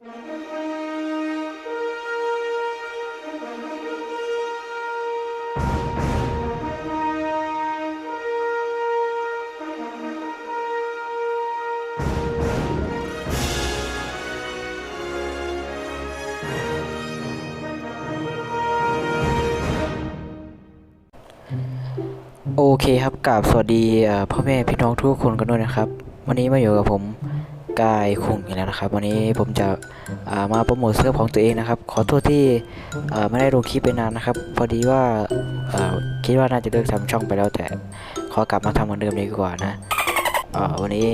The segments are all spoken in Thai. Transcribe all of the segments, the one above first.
โอเคครับกราบสวัสดีพ่อแม่พี่น้องทุกคนกันด้วยนะครับ วันนี้มาอยู่กับผม กายคุงอีกแล้วนะครับ วันนี้ผมจะามาโปรโมทเสื้อของตัวเองนะครับ ขอโทษที่ไม่ได้ลงคลิปไปนานนะครับ พอดีว่าคิดว่าน่าจะเลิกทำช่องไปแล้วแต่ขอกลับมาทำเหมือนเดิมดีกว่านะวันนี้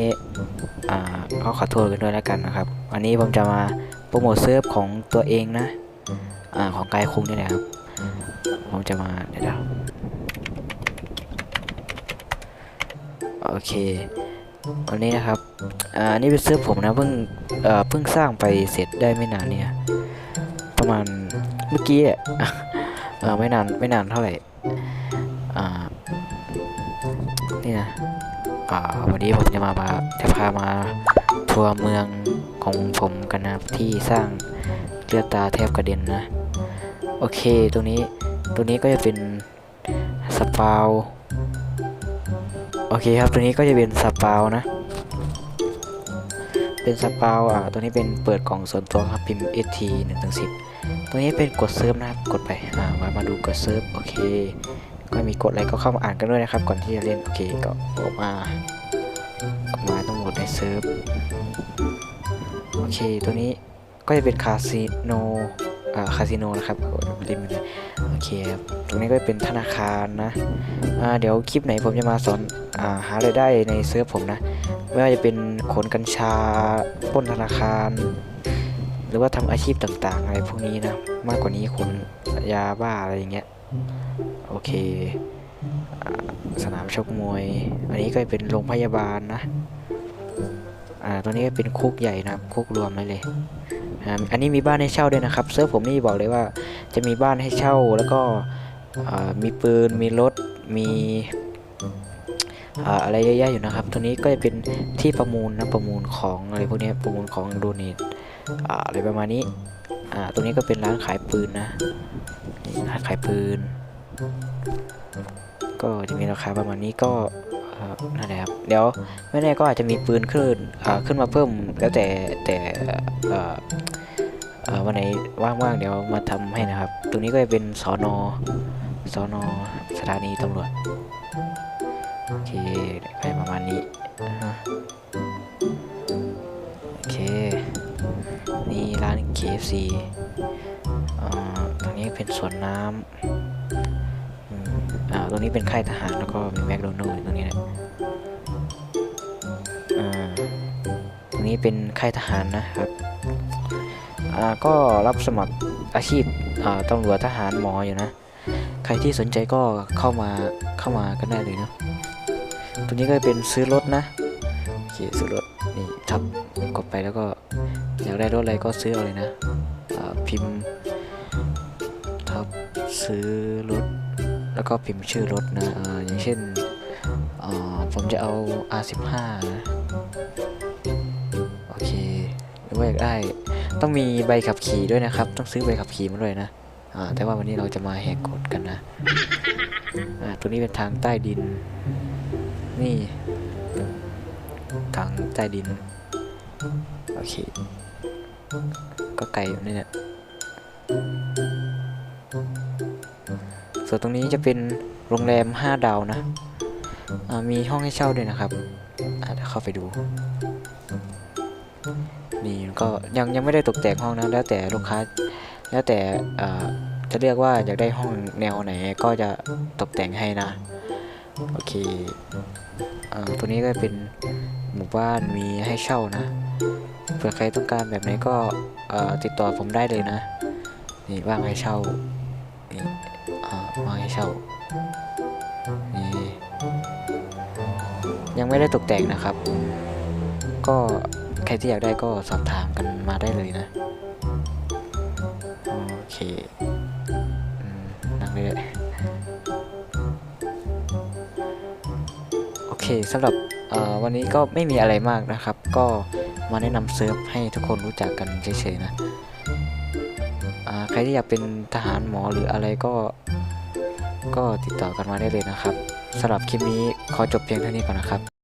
อ่าก็ขอโทษกันด้วยแล้วกันนะครับ วันนี้ผมจะมาโปรโมทเสื้อของตัวเองนะอของกายคุงนี่แหละครับ ผมจะมาเดี๋ยวโอเค วันนี้นะครับอ่านี่เป็นเสื้อผมนะเพิ่งเอ่อเพิ่งสร้างไปเสร็จได้ไม่นานเนี่ยประมาณเมื่อกี้อะเออไม่นานไม่นานเท่าไหร่อ่านี่นะอ่าวันนี้ผมจะมาพาจะพามาทัวร์เมืองของผมกันนะที่สร้างเลือดตาแทบกระเด็นนะ โอเคตรงนี้ตรงนี้ก็จะเป็นสปาว โอเคครับ ตัวนี้ก็จะเป็นสปาวนะ เป็นสปาวอ่าตัวนี้เป็นเปิดกล่องส่วนตัวครับพิมพ์ ST 1ถึง10 ตัวนี้เป็นกดเซิร์ฟนะครับ กดไปอ่ามามาดูกดเซิร์ฟโอเค ก็มีกดอะไรก็เข้ามาอ่านกันด้วยนะครับ ก่อนที่จะเล่น โอเค ก็ออกมาออกมาต้องหมดในเซิร์ฟ โอเค ตัวนี้ก็จะเป็นคาสิโน คาสิโนนะครับริมเลยโอเคครับตรงนี้ก็เป็นธนาคารนะอ่าเดี๋ยวคลิปไหนผมจะมาสอนอ่าหารายได้ในเซิร์ฟผมนะไม่ว่าจะเป็นขนกัญชาป้นธนาคาร หรือว่าทำอาชีพต่างๆ อะไรพวกนี้นะมากกว่านี้ขนยาบ้าอะไรอย่างเงี้ยโอเคสนามชกมวย อันนี้ก็เป็นโรงพยาบาลนะ อ่า ตัวนี้ก็เป็นคุกใหญ่นะครับคุกรวมไว้เลย อันนี้มีบ้านให้เช่าด้วยนะครับเซิร์ฟผมนี่บอกเลยว่าจะมีบ้านให้เช่าแล้วก็มีปืนมีรถมีอะไรเยอะแยะอยู่นะครับ ตัวนี้ก็จะเป็นที่ประมูลนะประมูลของอะไรพวกนี้ประมูลของโดเนทอ่าอะไรประมาณนี้ตรงนี้ก็เป็นร้านขายปืนนะร้านขายปืน ก็จะมีราคาประมาณนี้ก็ นั่นแหละครับเดี๋ยวไม่แน่ก็อาจจะมีปืนขึ้นขึ้นมาเพิ่มแล้วแต่แต่วันไหนว่างๆเดี๋ยวมาทำให้นะครับ ตรงนี้ก็จะเป็นสอนอสอนอสถานีตำรวจโอเคไปประมาณนี้โอเคนี่ร้าน KFC อ่าตรงนี้เป็นสวนน้ำ อ่าตรงนี้เป็นค่ายทหารแล้วก็มีแมคโดนัลด์ตรงนี้นะอ่าตรงนี้เป็นค่ายทหารนะครับอ่าก็รับสมัครอาชีพอ่าตำรวจทหารหมออยู่นะ ใครที่สนใจก็เข้ามาเข้ามากันได้เลยเนาะตัวนี้ก็เป็นซื้อรถนะโอเคซื้อรถนี่ทับกดไปแล้วก็อยากได้รถอะไรก็ซื้อเอาเลยนะพิมพ์ทับซื้อรถ แล้วก็พิมพ์ชื่อรถนะออย่างเช่นผมจะเอา R15 นะโอเคหรือว่าอยากได้ ต้องมีใบขับขี่ด้วยนะครับ ต้องซื้อใบขับขี่มาด้วยนะแต่ว่าวันนี้เราจะมาแหกกฎกันนะอ่าตัวนี้เป็นทางใต้ดิน นี่ ทางใต้ดิน โอเค ก็ไกลอยู่นี่แหละ ส่วนตรงนี้จะเป็นโรงแรม 5 ดาวนะมีห้องให้เช่าด้วยนะครับอ่าเดี๋ยวเข้าไปดู นี่ก็ยังยังไม่ได้ตกแต่งห้องนะ แล้วแต่ลูกค้า แล้วแต่จะเรียกว่าอยากได้ห้องแนวไหนก็จะตกแต่งให้นะ โอเคอตัวนี้ก็เป็นหมู่บ้านมีให้เช่านะ เผื่อใครต้องการแบบไหนก็ติดต่อผมได้เลยนะ นี่ว่างให้เช่า นี่อ่าวางให้เช่านี่ยังไม่ได้ตกแต่งนะครับ ก็ใครที่อยากได้ก็สอบถามกันมาได้เลยนะ โอเคนั่งเลยโอเคสำหรับวันนี้ก็ไม่มีอะไรมากนะครับ ก็มาแนะนำเซิร์ฟให้ทุกคนรู้จักกันเฉยๆนะ ใครที่อยากเป็นทหารหมอหรืออะไรก็ ก็ติดต่อกันมาได้เลยนะครับสำหรับคลิปนี้ขอจบเพียงเท่านี้ก่อนนะครับ